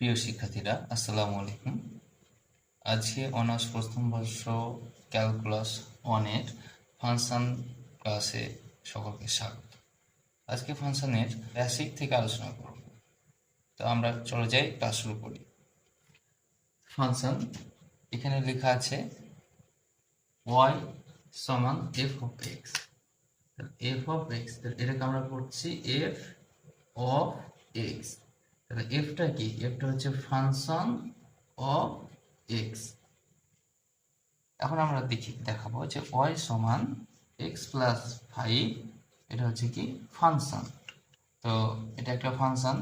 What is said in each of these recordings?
প্রিয় শিক্ষার্থীরা, আসসালামু আলাইকুম। আজকে অনার্স প্রথম বর্ষ ক্যালকুলাস ওয়ানের ফাংশন ক্লাসে সকলকে স্বাগত। আজকে ফাংশনের বেসিক থেকে আলোচনা করব। তো আমরা চলে যাই, ক্লাস শুরু করি। ফাংশন এখানে লেখা আছে ওয়াই সমান F of X F of X এটাকে আমরা পড়ছি এফ অফ এক্স তাহলে এফটা কি? এফটা হচ্ছে ফাংশন অফ এক্স এখন আমরা দেখি, দেখাবো যে ওয়াই সমান এক্স প্লাস ফাইভ এটা হচ্ছে কি? ফাংশন। তো এটা একটা ফাংশন।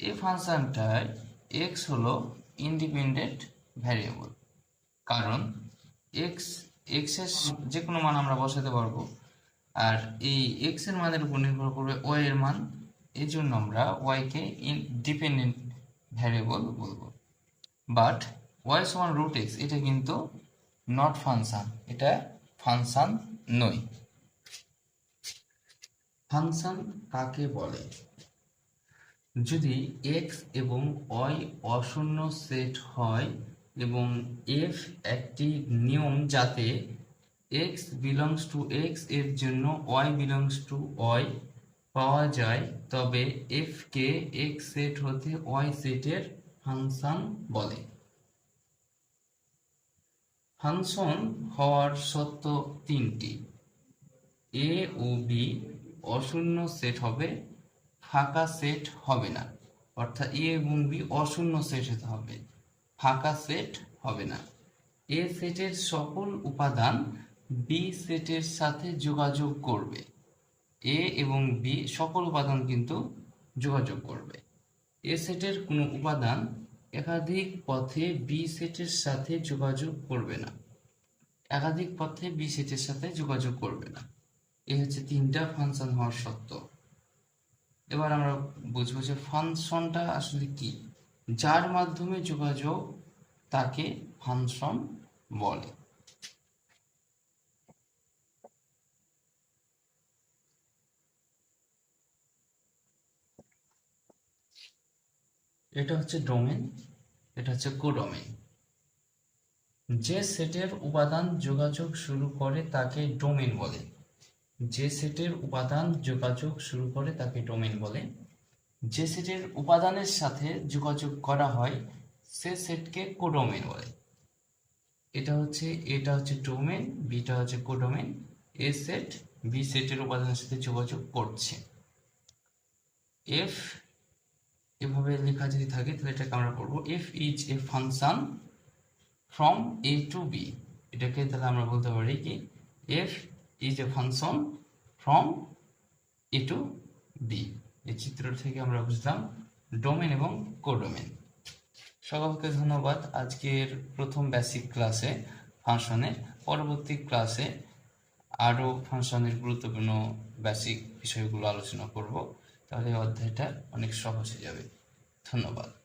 এই ফাংশনটায় এক্স হলো ইন্ডিপেন্ডেন্ট ভ্যারিয়েবল কারণ এক্স এক্সের যে কোনো মান আমরা বসাতে পারব। আর এই এক্সের মানের উপর নির্ভর করবে ওয়াই এর মান। এই জন্য আমরা ওয়াইকে ডিপেন্ডেন্ট ভ্যারিয়েবল বলব। বাট ওয়াই সমান রুট এক্স এটা কিন্তু নট ফাংশন এটা ফাংশন নয়। ফাংশন কাকে বলে? যদি এক্স এবং ওয়াই অশূন্য সেট হয় এবং এফ একটি নিয়ম যাতে এক্স বিলংস টু এক্সের জন্য ওয়াই বিলংস টু ওয়াই পাওয়া যায়, তবে এফ কে এক্স সেট হতে ওয়াই সেটের ফাংশন বলে। ফাংশন হওয়ার সত্য তিনটি। এ ও বি অশূন্য সেট হবে, ফাঁকা সেট হবে না। অর্থাৎ এ এবং বি অশূন্য সেট হতে হবে, ফাঁকা সেট হবে না। এ সেটের সকল উপাদান বি সেটের সাথে যোগাযোগ করবে। এ এবং বি সকল উপাদান কিন্তু যোগাযোগ করবে। এ সেটের কোনো উপাদান একাধিক পথে বি সেটের সাথে যোগাযোগ করবে না। একাধিক পথে বি সেটের সাথে যোগাযোগ করবে না। এই হচ্ছে তিনটা ফাংশন হওয়ার সত্য। এবার আমরা বুঝব যে ফাংশনটা আসলে কি। যার মাধ্যমে যোগাযোগ তাকে ফাংশন বলে। এটা হচ্ছে ডোমেন এটা হচ্ছে কোডোমেন যে সেটের উপাদান যোগাযোগ শুরু করে তাকে ডোমেন বলে। যে সেটের উপাদান যোগাযোগ শুরু করে তাকে ডোমেন বলে। যে সেটের উপাদানের সাথে যোগাযোগ করা হয়, সে সেটকে কোডোমেন বলে। এটা হচ্ছে এটা হচ্ছে ডোমেন বিটা হচ্ছে কোডোমেন এ সেট, বি সেটের উপাদানের সাথে যোগাযোগ করছে। এফ এভাবে লেখা যদি থাকে, তাহলে এটাকে আমরা পড়ব F is a function from A to B এটাকে তাহলে আমরা বলতে পারি কি F is a function from A to B এই চিত্র থেকে আমরা বুঝলাম ডোমেন এবং কোডোমেন সকলকে ধন্যবাদ আজকের প্রথম বেসিক ক্লাসে ফাংশনের পরবর্তী ক্লাসে আরও ফাংশনের গুরুত্বপূর্ণ বেসিক বিষয়গুলো আলোচনা করব। তাহলে অধ্যায়টা অনেক সহজ হয়ে যাবে। ধন্যবাদ।